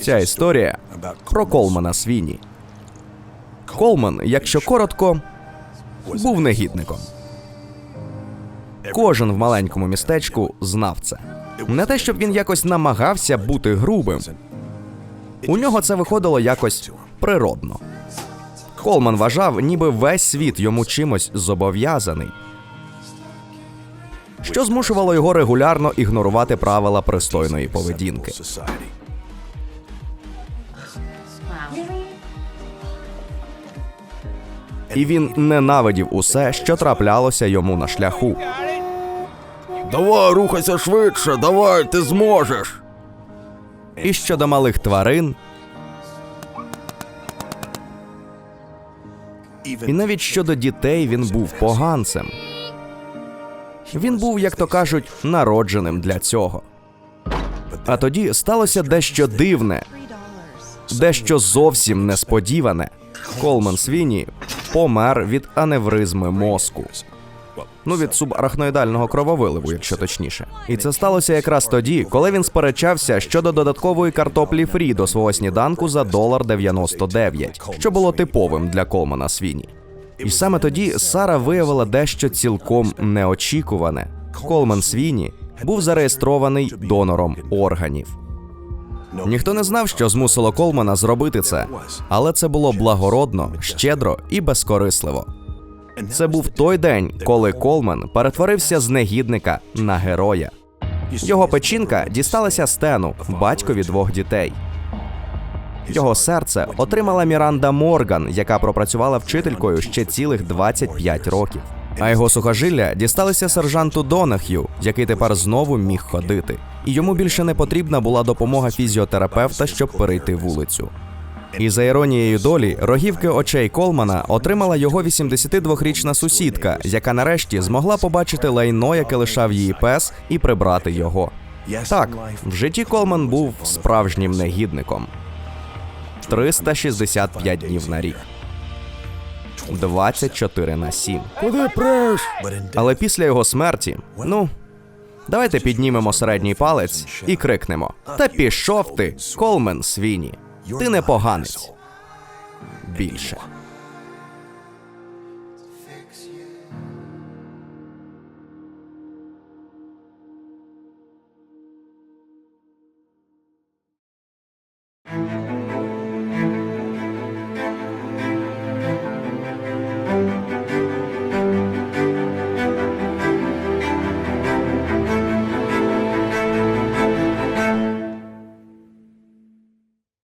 Ця історія про Колмана Свіні. Колман, якщо коротко, був негідником. Кожен в маленькому містечку знав це. Не те, щоб він якось намагався бути грубим. У нього це виходило якось природно. Колман вважав, ніби весь світ йому чимось зобов'язаний, що змушувало його регулярно ігнорувати правила пристойної поведінки. І він ненавидів усе, що траплялося йому на шляху. Давай, рухайся швидше, давай, ти зможеш. І щодо малих тварин, і навіть щодо дітей він був поганцем. Він був, як то кажуть, народженим для цього. А тоді сталося дещо дивне, дещо зовсім несподіване. Колман Свіні помер від аневризми мозку. Ну, від субарахноїдального крововиливу, якщо точніше. І це сталося якраз тоді, коли він сперечався щодо додаткової картоплі фрі до свого сніданку за долар 99, що було типовим для Колмана Свіні. І саме тоді Сара виявила дещо цілком неочікуване. Колман Свіні був зареєстрований донором органів. Ніхто не знав, що змусило Колмана зробити це, але це було благородно, щедро і безкорисливо. Це був той день, коли Колман перетворився з негідника на героя. Його печінка дісталася Стену, батькові двох дітей. Його серце отримала Міранда Морган, яка пропрацювала вчителькою ще цілих 25 років. А його сухожилля дісталися сержанту Донах'ю, який тепер знову міг ходити. І йому більше не потрібна була допомога фізіотерапевта, щоб перейти вулицю. І за іронією долі, рогівки очей Колмана отримала його 82-річна сусідка, яка нарешті змогла побачити лайно, яке лишав її пес, і прибрати його. Так, в житті Колман був справжнім негідником. 365 днів на рік. 24 на 7. Куди преш? Але після його смерті, ну, давайте піднімемо середній палець і крикнемо: Та пішов ти, Колмен Свіні! Ти не поганець. Більше.